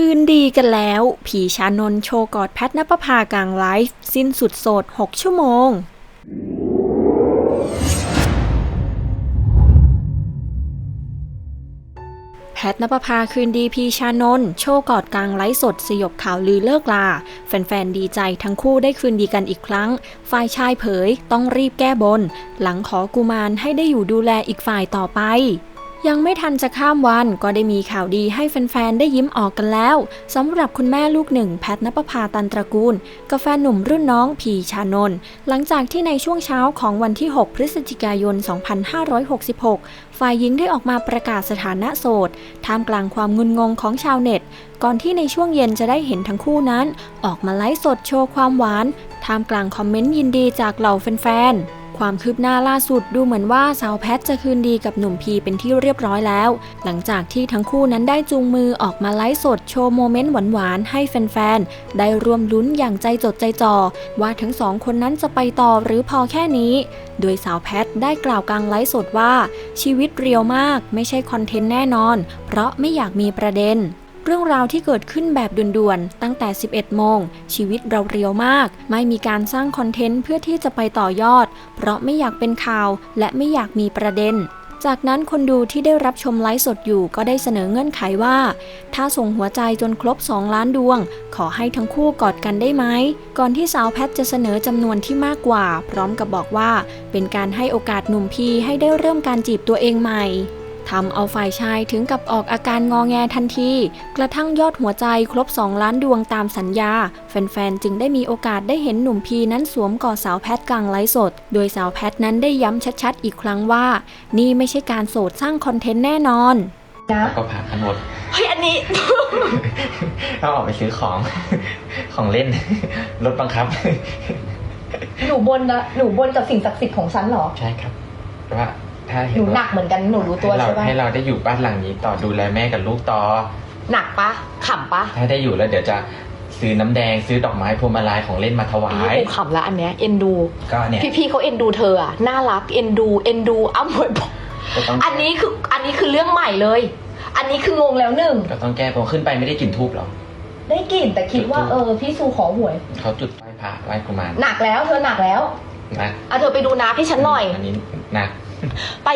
คืนดีกันแล้ว ผีชานนโชกอดแพทนปภากลางไลฟ์ สิ้นสุดโสด 6 ชั่วโมง แพทนปภาคืนดีพีชานนโชกอดกลางไลฟ์สดสยบข่าวลือเลิกลา แฟนๆ ดีใจทั้งคู่ได้คืนดีกันอีกครั้ง ฝ่ายชายเผยต้องรีบแก้บน หลังขอกุมารให้ได้อยู่ดูแลอีกฝ่ายต่อไป ยังไม่ทันจะข้ามวันก็ได้มีข่าวดีให้แฟนๆ ได้ยิ้มออกกันแล้วสำหรับคุณแม่ลูกหนึ่งแพทนปภาตันตระกูลกับแฟนหนุ่มรุ่นน้องพีชานนท์หลังจากที่ในช่วงเช้าของวันที่ 6 พฤศจิกายน 2566 ฝ่ายหญิงได้ออกมาประกาศสถานะโสดท่ามกลางความงุนงงของชาวเน็ต ก่อนที่ในช่วงเย็นจะได้เห็นทั้งคู่นั้น ออกมาไลฟ์สดโชว์ความหวานท่ามกลางคอมเมนต์ยินดีจากเหล่าแฟนๆ ความคืบหน้าล่าสุดดูเหมือนว่าสาวแพทจะคืนดีกับหนุ่มพีเป็นที่เรียบร้อยแล้ว หลังจากที่ทั้งคู่นั้นได้จูงมือออกมาไลฟ์สดโชว์โมเมนต์หวานๆให้แฟนๆ ได้ร่วมลุ้นอย่างใจจดใจจ่อว่าทั้งสองคนนั้นจะไปต่อหรือพอแค่นี้ โดยสาวแพทได้กล่าวกลางไลฟ์สดว่า ชีวิตเรียวมากไม่ใช่คอนเทนต์แน่นอน เพราะไม่อยากมีประเด็น เรื่องราวที่เกิดขึ้นแบบด่วนๆ ตั้งแต่ 11 โมง ชีวิตเราเรียวมาก ไม่มีการสร้างคอนเทนต์เพื่อที่จะไปต่อยอด เพราะไม่อยากเป็นข่าวและไม่อยากมีประเด็นจากนั้นคนดูที่ได้รับชมไลฟ์สดอยู่ก็ได้เสนอเงื่อนไขว่า ถ้าส่งหัวใจจนครบ 2 ล้านดวง ขอให้ทั้งคู่กอดกันได้ไหม ก่อนที่สาวแพทจะเสนอจำนวนที่มากกว่า พร้อมกับบอกว่า เป็นการให้โอกาสหนุ่มพีให้ได้เริ่มการจีบตัวเองใหม่ ทำเอาฝ่ายชายถึงกับออกอาการงอแงทันที กระทั่งยอดหัวใจครบ 2 ล้านดวงตามสัญญา แฟนๆ จึงได้มีโอกาสได้เห็นหนุ่มพีนั้นสวมกอดสาวแพทกลางไลฟ์สด โดยสาวแพทนั้นได้ย้ำชัดๆ อีกครั้งว่า นี่ไม่ใช่การโสดสร้างคอนเทนต์แน่นอนนะก็ผ่ากันหมดเฮ้ยอันนี้ ต้องออกไปซื้อของของเล่นรถบังคับ หนูบนนะหนูบนกับสิ่งศักดิ์สิทธิ์ของฉันเหรอ ใช่ครับแต่ว่า ถ้าหเห็นนูหนัว่ากเหมือนกันหนูรู้ตัวให้เราใช่ปะให้เราได้อยู่บ้านหลังนี้ต่อดูแลแม่กับลูกต่อ หนักปะขำปะถ้าได้อยู่แล้วเดี๋ยวจะซื้อน้ำแดงซื้อดอกไม้พวงมาลัยของเล่นมาถวาอันนี้ยกูขำแล้วอันเนี้ยเอ็นดู ก็เนี่ยพี่ๆเขาเอ็นดูเธออะน่ารักเอ็นดูเอ็นดูอ้ำหวยบอกก็ต้องอันนี้คืออันนี้คือเรื่องใหม่เลย อันนี้คืองงแล้วหนึ่งก็ต้องแก้ผมขึ้นไปไม่ได้กลิ่นทูบหรอกได้กลิ่นแต่คิดว่าเออพี่ซูขอหวย เขาจุดไหว้พระไหว้กุมารหนักแล้วเธอหนักแล้วนะ อะเธอไปดูนาพี่ฉันหน่อย อันนี้หนัก ไป